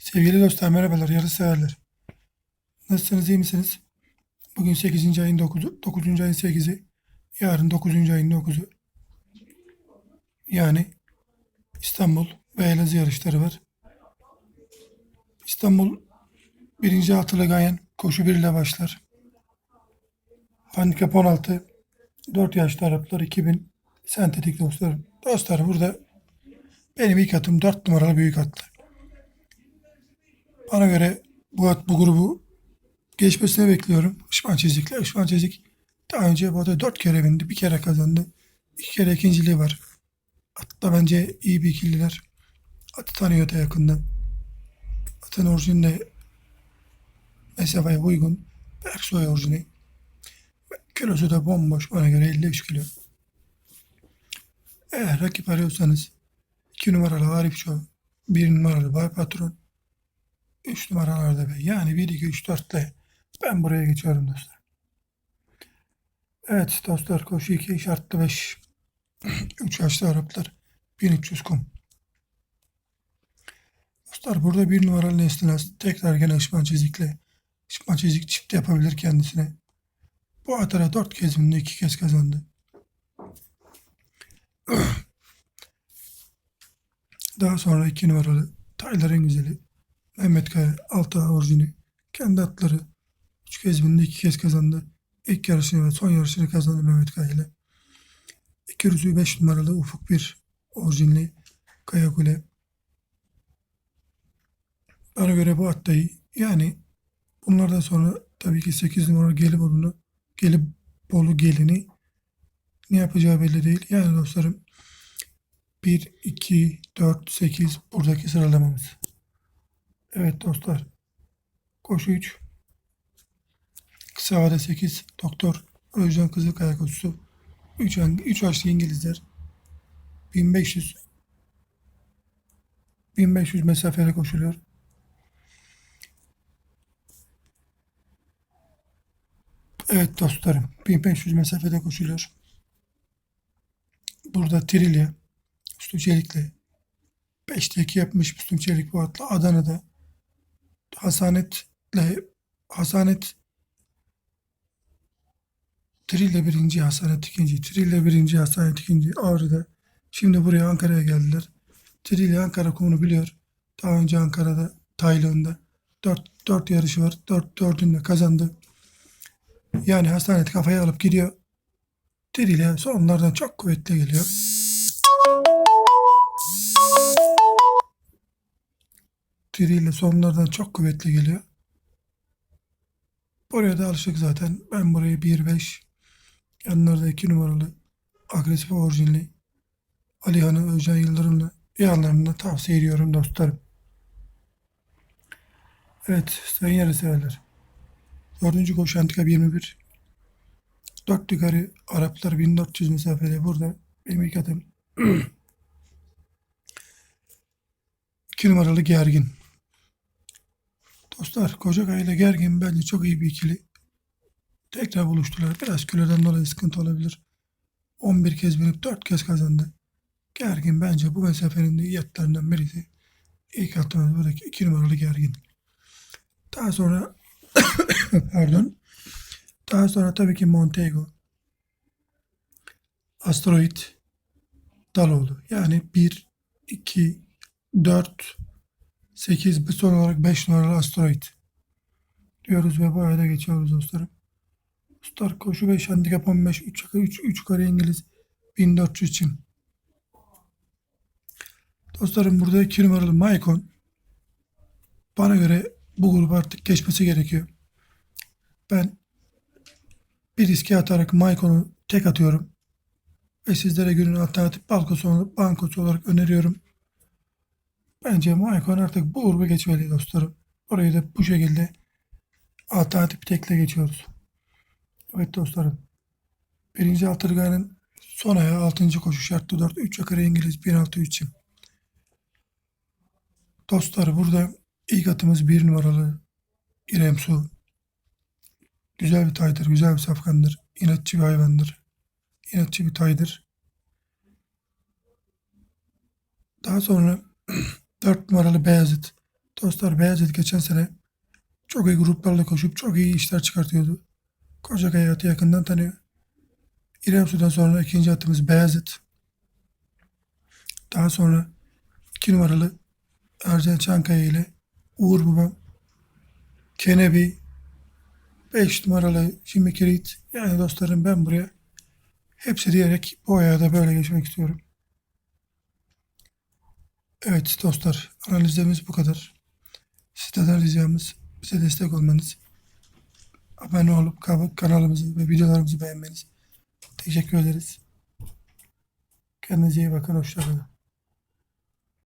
Sevgili dostlar merhabalar, yarış severler. Nasılsınız, iyi misiniz? Bugün 8. ayın 9'u, 9. ayın 8'i, yarın 9. ayın 9'u. Yani İstanbul ve Elazığ yarışları var. İstanbul 1. altılı gayen koşu 1 ile başlar. Handikap 16, 4 yaşlı Araplar 2000 sentetik dostlarım. Dostlar burada benim ilk atım 4 numaralı büyük atlı. Bana göre bu at bu grubu geçmesini bekliyorum. Işman Çizik'le. Işman Çizik daha önce bu ata 4 kere bindi. Bir kere kazandı. İki kere ikinciliği var. Atla bence iyi bir ikililer. Atı tanıyor da yakından. Atın orijinine mesafeye uygun. Berksoy orijini. Kilosu da bomboş bana göre 53 kilo. Eğer rakip arıyorsanız 2 numaralı Arif Show, 1 numaralı Bay Patron, 3 numaralarda be. Yani 1, 2, 3, 4 ile ben buraya geçiyorum dostlar. Evet dostlar koşu 2 şartlı 5. 3 yaşlı Araplar 1300 kum. Dostlar burada bir numaralı Neslinas tekrar gene ışman çizikle ışman çizik çift yapabilir kendisine. Bu atara 4 kez bindi 2 kez kazandı. Daha sonra 2 numaralı Taylar'ın güzeli Mehmet Kaya altı orijini kendi atları 3 kez bindi 2 kez kazandı. İlk yarışını ve son yarışını kazandı Mehmet Kaya ile. 2 rüzü 5 numaralı Ufuk 1 orijinli Kaya Kule. Bana göre bu at da iyi. Yani bunlardan sonra tabii ki 8 numaralı Gelibolu'nu Gelibolu gelini ne yapacağı belli değil. Yani dostlarım 1, 2, 4, 8 buradaki sıralamamız. Evet dostlar. Koşu 3. Kısa havada 8. Doktor Özcan Kızılkaya koşusu. 3, 3 yaşlı İngilizler. 1500 1500 mesafeli koşuluyor. Evet dostlarım. 1500 mesafede koşuluyor. Burada Trilya, Üstü Çelik'le 5'te 2 yapmış Müslüm Çelik bu atla. Adana'da Hasanetle Hasanet Trille birinci, Hasanet ikinci. Trille birinci, Hasanet ikinci. Ağrı'da. Şimdi buraya Ankara'ya geldiler. Trille Ankara kumunu biliyor. Daha önce Ankara'da, Tayland'da 4, 4 yarışı var. 4, 4'ünde kazandı. Yani Hasanet kafaya alıp gidiyor. Trille sonlardan çok kuvvetli geliyor. Trille sonlardan çok kuvvetli geliyor. Buraya da alışık zaten. Ben burayı 1-5 yanlarda 2 numaralı agresif orijinli Alihan'ı Özcan Yıldırım'la yanlarında tavsiye ediyorum dostlarım. Evet sayın yarı severler. Dördüncü koşu handikap 21. Dört yukarı Araplar 1400 mesafede burada. Benim ilk adım. 2 numaralı Gergin. Dostlar Kocakay ile Gergin bence çok iyi bir ikili. Tekrar buluştular. Biraz kilodan dolayı sıkıntı olabilir. 11 kez binip 4 kez kazandı. Gergin bence bu mesafenin de iyi atlarından birisi. İlk atımız buradaki 2 numaralı Gergin. Daha sonra pardon. Daha sonra tabii ki Montego. Asteroid Daloğlu. Yani 1, 2, 4, 8 bir son olarak 5 numaralı asteroid diyoruz ve bu ayda geçiyoruz dostlarım. Dostlar koşu 5 handikap 15 3 3 3 kare İngiliz 1400 için. Dostlarım burada 2 numaralı Maicon bana göre bu grubu artık geçmesi gerekiyor. Ben bir riske atarak Maicon'u tek atıyorum. Ve sizlere günün alternatif bankosu, bankosu olarak öneriyorum. Bence Maicon artık bu grubu geçmeli dostlarım. Orayı da bu şekilde alternatif tekle geçiyoruz. Evet dostlarım. Birinci Altırga'nın son ayağı 6. koşu şartlı 4. 3 yukarı İngiliz 1.6 için. Dostlar burada ilk atımız bir numaralı İrem Su. Güzel bir taydır, güzel bir safkandır. İnatçı bir hayvandır. İnatçı bir taydır. Daha sonra 4 numaralı Beyazıt. Dostlar Beyazıt geçen sene çok iyi gruplarla koşup çok iyi işler çıkartıyordu. Koca hayatı yakından tanıyor. İrem Su'dan sonra ikinci atımız Beyazıt. Daha sonra iki numaralı Ercan Çankaya ile Uğur Babam, Kenebi, 5 numaralı Jimmy Kirit. Yani dostlarım ben buraya hepsi diyerek bu ayağa da böyle geçmek istiyorum. Evet dostlar analizlerimiz bu kadar. Sizden ricamız bize destek olmanız. Abone olup kan- kanalımızı ve videolarımızı beğenmeniz. Teşekkür ederiz. Kendinize iyi bakın. Hoşçakalın.